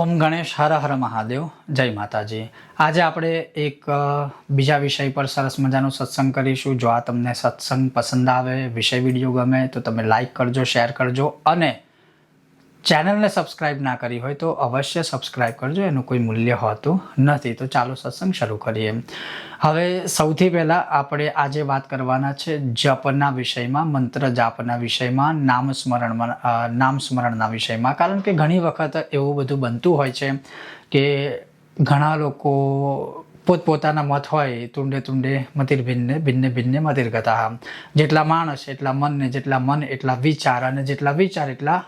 ઓમ ગણેશ હર હર મહાદેવ. જય માતાજી. આજે આપણે એક બીજા વિષય પર સરસ મજાનો સત્સંગ કરીશું. જો આ તમને સત્સંગ પસંદ આવે, વિષય વીડિયો ગમે, તો તમે લાઈક કરજો શેર કરજો અને ચેનલને સબસ્ક્રાઇબ ના કરી હોય તો અવશ્ય સબસ્ક્રાઇબ કરજો, એનું કોઈ મૂલ્ય હોતું નથી. તો ચાલો સત્સંગ શરૂ કરીએ. હવે સૌથી પહેલાં આપણે આજે વાત કરવાના છે જપના વિષયમાં, મંત્ર જાપના વિષયમાં નામ સ્મરણમાં નામ સ્મરણના વિષયમાં. કારણ કે ઘણી વખત એવું બધું બનતું હોય છે કે ઘણા લોકો પોતપોતાના મત હોય તુંડે તુંડે મતિર ભિન્ને ભિન્ને ભિન્ને મતિર ગતા જેટલા માણસ, એટલા મન ને જેટલા મન, એટલા વિચાર અને જેટલા વિચાર, એટલા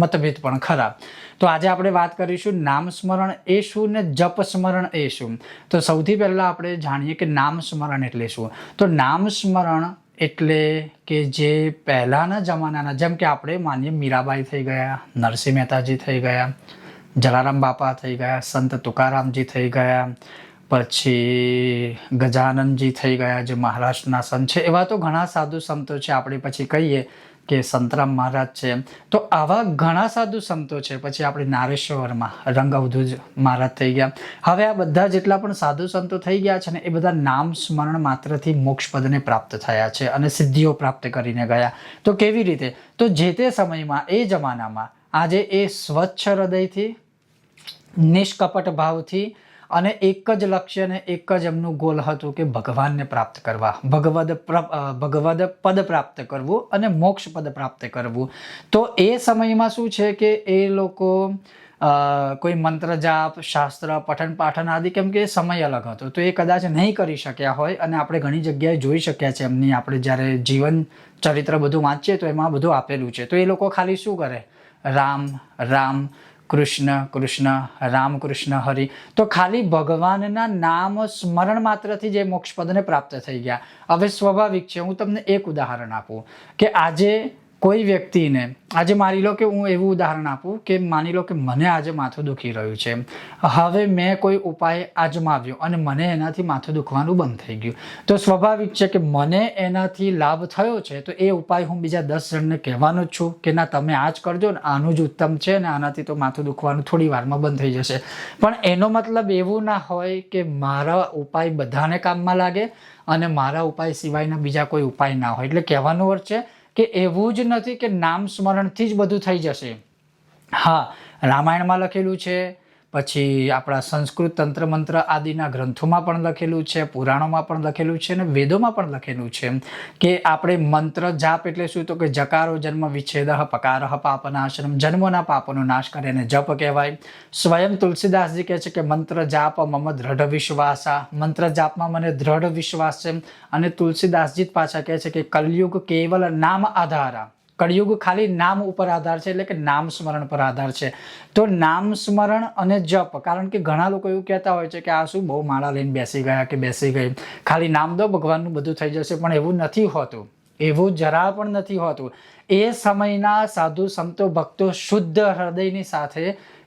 મતભેદ પણ ખરા. તો આજે આપણે વાત કરીશું નામ સ્મરણ એ શું ને જપ સ્મરણ એ શું તો સૌથી પહેલાં આપણે જાણીએ કે નામ સ્મરણ એટલે શું? તો નામ સ્મરણ એટલે કે જે પહેલાંના જમાનાના, જેમ કે આપણે માનીએ મીરાબાઈ થઈ ગયા, નરસિંહ મહેતાજી થઈ ગયા, જલારામ બાપા થઈ ગયા, સંત તુકારામજી થઈ ગયા પછી ગજાનંદજી થઈ ગયા જે મહારાષ્ટ્રના સંત છે. એવા તો ઘણા સાધુ સંતો છે. આપણે પછી કહીએ કે સંતરામ મહારાજ છે તો આવા ઘણા સાધુ સંતો છે. પછી આપણે નારેશ્વરમાં રંગઅવધૂજ મહારાજ થઈ ગયા. હવે આ બધા જેટલા પણ સાધુ સંતો થઈ ગયા છે ને એ બધા નામ સ્મરણ માત્રથી મોક્ષ પદને પ્રાપ્ત થયા છે અને સિદ્ધિઓ પ્રાપ્ત કરીને ગયા. તો કેવી રીતે? તો જે તે સમયમાં, એ જમાનામાં આજે એ સ્વચ્છ હૃદયથી, નિષ્કપટ ભાવથી અને એક જ લક્ષ્ય ને એક જ એમનું ગોલ હતું કે ભગવાનને પ્રાપ્ત કરવા. ભગવદ ભગવદ પદ પ્રાપ્ત કરવું અને મોક્ષ પદ પ્રાપ્ત કરવું. તો એ સમયમાં શું છે કે એ લોકો કોઈ મંત્ર જાપ, શાસ્ત્ર, પઠન પાઠન આદિ કેમ કે સમય અલગ હતો. તો એ કદાચ નહીં કરી શક્યા હોય અને આપણે ઘણી જગ્યાએ જોઈ શક્યા છે એમની. આપણે જ્યારે જીવન ચરિત્ર બધું વાંચીએ તો એમાં બધું આપેલું છે. તો એ લોકો ખાલી શું કરે? રામ રામ કૃષ્ણ કૃષ્ણ, રામ કૃષ્ણ, હરિ. તો ખાલી ભગવાનના નામ સ્મરણ માત્રથી જે મોક્ષ પદને પ્રાપ્ત થઈ ગયા. હવે સ્વાભાવિક છે, હું તમને એક ઉદાહરણ આપું કે આજે કોઈ વ્યક્તિને આજે માની લો કે હું એવું ઉદાહરણ આપું કે માની લો કે મને આજે માથું દુખી રહ્યું છે. હવે મેં કોઈ ઉપાય આજમાવ્યો અને મને એનાથી માથું દુખવાનું બંધ થઈ ગયું. તો સ્વાભાવિક છે કે મને એનાથી લાભ થયો છે તો એ ઉપાય હું બીજા દસ જણને કહેવાનો જ છું કે ના, તમે આ જ કરજો ને આનું જ ઉત્તમ છે ને આનાથી તો માથું દુખવાનું થોડી વારમાં બંધ થઈ જશે. પણ એનો મતલબ એવું ના હોય કે મારા ઉપાય બધાને કામમાં લાગે અને મારા ઉપાય સિવાયના બીજા કોઈ ઉપાય ના હોય. એટલે કહેવાનો અર્થ છે કે એવું જ નથી કે નામ સ્મરણથી જ બધું થઈ જશે. હા, રામાયણમાં લખેલું છે પછી આપણા સંસ્કૃત તંત્ર મંત્ર આદિના ગ્રંથોમાં પણ લખેલું છે, પુરાણોમાં પણ લખેલું છે અને વેદોમાં પણ લખેલું છે. કે આપણે મંત્ર જાપ એટલે શું? તો કે જકારો જન્મ વિચ્છેદ પકાર પાપનાશનમ. જન્મોના પાપનો નાશ કરે એને જપ કહેવાય. સ્વયં તુલસીદાસજી કહે છે કે મંત્ર જાપ મમ દ્રઢ આ મંત્ર જાપમાં મને દ્રઢ વિશ્વાસ છે. અને તુલસીદાસજી પાછા કહે છે કે કલયુગ કેવલ નામ આધારા. કળિયુગ ખાલી નામ ઉપર આધાર છે એટલે કે નામ સ્મરણ પર આધાર છે. તો નામ સ્મરણ અને જપ, કારણ કે ઘણા લોકો એવું કહેતા હોય છે કે આ શું બહુ માળા લઈને બેસી ગયા કે બેસી ગઈ. ખાલી નામ દો, ભગવાનનું બધું થઈ જશે, પણ એવું નથી હોતું. એવું જરા પણ નથી હોતું. એ સમયના સાધુ સંતો, ભક્તો શુદ્ધ હૃદયની સાથે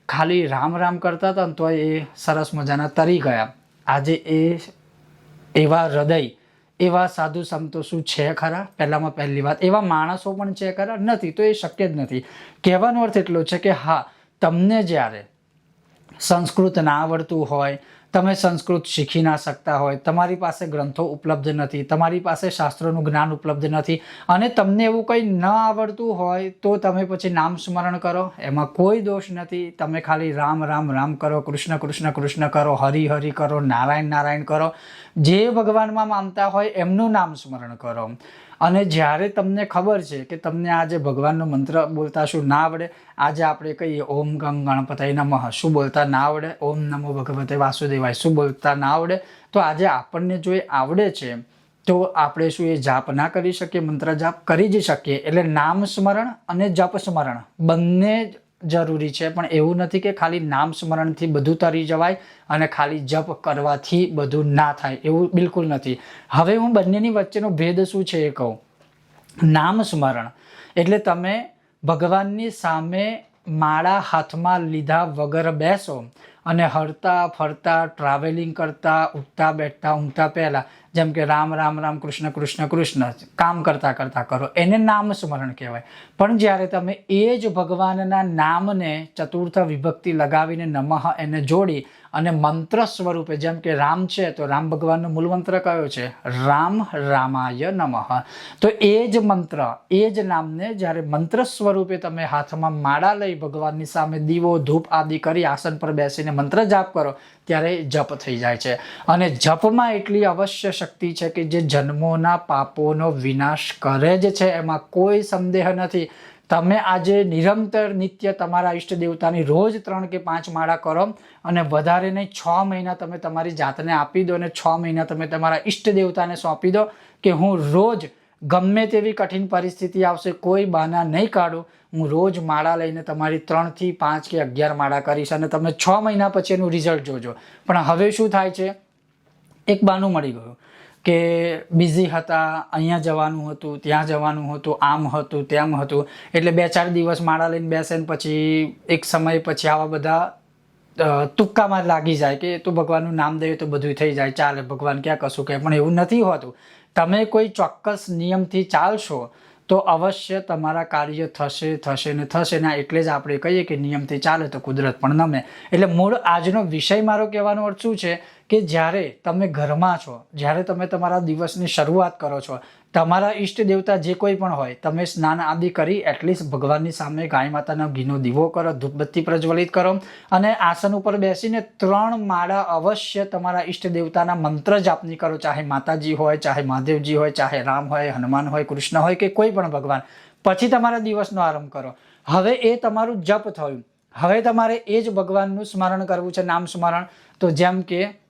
ખાલી રામ રામ કરતા હતા તો એ સરસ મજાના તરી ગયા. આજે એ એવા હૃદય એવા સાધુ સંતો શું છે ખરા? પહેલામાં પહેલી વાત. એવા માણસો પણ છે ખરા? નથી, તો એ શક્ય જ નથી. કહેવાનો અર્થ એટલો છે કે હા, તમને જ્યારે સંસ્કૃત ના આવડતું હોય તમે સંસ્કૃત શીખી ના શકતા હોય, તમારી પાસે ગ્રંથો ઉપલબ્ધ નથી, તમારી પાસે શાસ્ત્રોનું જ્ઞાન ઉપલબ્ધ નથી અને તમને એવું કંઈ ન આવડતું હોય તો તમે પછી નામ સ્મરણ કરો. એમાં કોઈ દોષ નથી. તમે ખાલી રામ રામ રામ કરો, કૃષ્ણ કૃષ્ણ કૃષ્ણ કરો, હરિ હરિ કરો, નારાયણ નારાયણ કરો. જે ભગવાનમાં માનતા હોય એમનું નામ સ્મરણ કરો. અને જ્યારે તમને ખબર છે કે તમને આજે ભગવાનનો મંત્ર બોલતા શું ના આવડે, આજે આપણે કહીએ, ઓમ ગંગ ગણપતય નમઃ. શું બોલતા ના આવડે? ઓમ નમો ભગવતે વાસુદેવાય. શું બોલતા ના આવડે? તો આજે આપણને જો એ આવડે છે, તો આપણે શું એ જાપ ના કરી શકીએ, મંત્ર જાપ કરી જ શકીએ. એટલે નામ સ્મરણ અને જપ સ્મરણ બંને જ જરૂરી છે. પણ એવું નથી કે ખાલી નામ સ્મરણથી બધું તરી જવાય અને ખાલી જપ કરવાથી બધું ના થાય. એવું બિલકુલ નથી. હવે હું બંનેની વચ્ચેનો ભેદ શું છે એ કહું. નામ સ્મરણ. એટલે તમે ભગવાનની સામે માળા હાથમાં લીધા વગર બેસો અને હરતા ફરતા ટ્રાવેલિંગ કરતા, ઉઠતા બેઠતા, ઊંઘતા પહેલાં જેમ કે રામ રામ રામ, કૃષ્ણ કૃષ્ણ કૃષ્ણ. કામ કરતાં કરતાં કરો. એને નામ સ્મરણ કહેવાય. પણ જ્યારે તમે એ જ ભગવાનના નામને ચતુર્થ વિભક્તિ લગાવીને નમઃ એને જોડી અને મંત્ર સ્વરૂપે, જેમ કે રામ છે, તો રામ ભગવાનનો મૂળ મંત્ર કયો છે? રામ રામાય નમઃ. તો એ જ મંત્ર, એ જ નામને જ્યારે મંત્ર સ્વરૂપે તમે હાથમાં માળા લઈ ભગવાનની સામે દીવો, ધૂપ આદિ કરી આસન પર બેસીને મંત્ર જાપ કરો, ત્યારે જપ થઈ જાય છે. અને જપમાં એટલી અવશ્ય શક્તિ છે કે જે જન્મોના પાપોનો વિનાશ કરે જ છે. એમાં કોઈ સંદેહ નથી. તમે આજે નિરંતર નિત્ય તમારા ઈષ્ટ દેવતાની રોજ ત્રણ કે પાંચ માળા કરો અને વધારે નહીં, છ મહિના તમે તમારી જાતને આપી દો અને છ મહિના તમે તમારા ઈષ્ટ દેવતાને સોંપી દો કે હું રોજ ગમે તેવી કઠિન પરિસ્થિતિ આવશે, કોઈ બાના નહીં કાઢું. હું રોજ માળા લઈને તમારી ત્રણથી પાંચ કે અગિયાર માળા કરીશ અને તમે છ મહિના પછી એનું રિઝલ્ટ જોજો. પણ હવે શું થાય છે? એક બાનું મળી ગયું. કે બિઝી હતા, અહીંયા જવાનું હતું, ત્યાં જવાનું હતું, આમ હતું, તેમ હતું. એટલે બે ચાર દિવસ માળા લઈને બેસે ને પછી એક સમય પછી આવા બધા તુક્કામાં લાગી જાય કે તો ભગવાનનું નામ દઈએ તો બધું થઈ જાય, ચાલે, ભગવાન ક્યાં કશું કહે. પણ એવું નથી હોતું. તમે કોઈ ચોક્કસ નિયમથી ચાલશો તો અવશ્ય તમારા કાર્ય થશે થશે ને થશે. ને એટલે જ આપણે કહીએ કે નિયમથી ચાલે તો કુદરત પણ નમે. એટલે મૂળ આજનો વિષય મારો કહેવાનો અર્થ શું છે કે જ્યારે તમે ઘરમાં છો, જ્યારે તમે તમારા દિવસની શરૂઆત કરો છો, તમારા ઈષ્ટ દેવતા જે કોઈ પણ હોય, તમે સ્નાન આદિ કરી એટલીસ્ટ ભગવાનની સામે ગાય માતાનો ઘીનો દીવો કરો, ધૂપબત્તી પ્રજ્વલિત કરો અને આસન ઉપર બેસીને ત્રણ માળા અવશ્ય તમારા ઈષ્ટ દેવતાના મંત્ર જાપની કરો, ચાહે માતાજી હોય, ચાહે મહાદેવજી હોય, ચાહે રામ હોય, હનુમાન હોય, કૃષ્ણ હોય કે કોઈ પણ ભગવાન. પછી તમારા દિવસનો આરંભ કરો. હવે એ તમારું જપ થયું. હવે તમારે એ જ ભગવાનનું સ્મરણ કરવું છે, નામ સ્મરણ. તો જેમ કે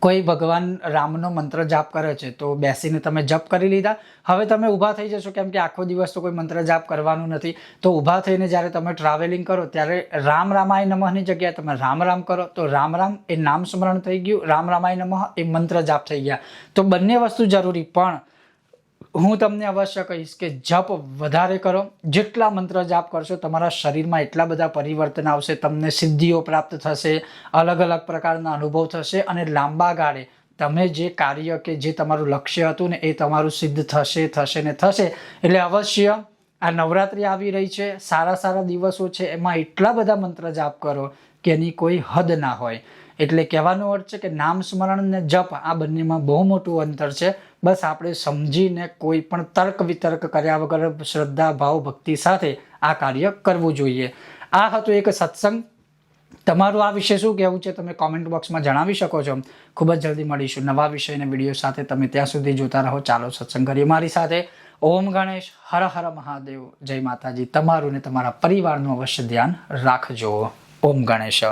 કોઈ ભગવાન રામનો મંત્ર જાપ કરે છે, તો બેસીને તમે જપ કરી લીધા. હવે તમે ઊભા થઈ જશો કેમ કે આખો દિવસ તો કોઈ મંત્ર જાપ કરવાનું નથી. તો ઊભા થઈને જ્યારે તમે ટ્રાવેલિંગ કરો, ત્યારે રામ રામાય નમઃની જગ્યાએ તમે રામ રામ કરો. તો રામ રામ એ નામ સ્મરણ થઈ ગયું. રામ રામાય નમઃ એ મંત્ર જાપ થઈ ગયા. તો બંને વસ્તુ જરૂરી, પણ હું તમને અવશ્ય કહીશ કે જપ વધારે કરો. જેટલા મંત્ર જાપ કરશો તમારા શરીરમાં એટલા બધા પરિવર્તન આવશે, તમને સિદ્ધિઓ પ્રાપ્ત થશે, અલગ અલગ પ્રકારના અનુભવ થશે અને લાંબા ગાળે તમે જે કાર્ય કે જે તમારું લક્ષ્ય હતું ને એ તમારું સિદ્ધ થશે થશે ને થશે. એટલે અવશ્ય આ નવરાત્રિ આવી રહી છે, સારા સારા દિવસો છે, એમાં એટલા બધા મંત્ર જાપ કરો કે એની કોઈ હદ ના હોય. એટલે કહેવાનો અર્થ છે કે નામ સ્મરણ ને જપ આ બંનેમાં બહુ મોટું અંતર છે. બસ આપણે સમજીને કોઈ પણ તર્ક વિતર્ક કર્યા વગર શ્રદ્ધા, ભાવ, ભક્તિ સાથે આ કાર્ય કરવું જોઈએ. આ હતું એક સત્સંગ. તમારું આ વિશે શું કહેવું છે તમે કોમેન્ટ બોક્સમાં જણાવી શકો છો. ખૂબ જ જલ્દી મળીશું નવા વિષયના વીડિયો સાથે. તમે ત્યાં સુધી જોતા રહો. ચાલો સત્સંગ કરીએ મારી સાથે. ઓમ ગણેશ, હર હર મહાદેવ. જય માતાજી. તમારું ને તમારા પરિવારનું અવશ્ય ધ્યાન રાખજો. ઓમ ગણેશ.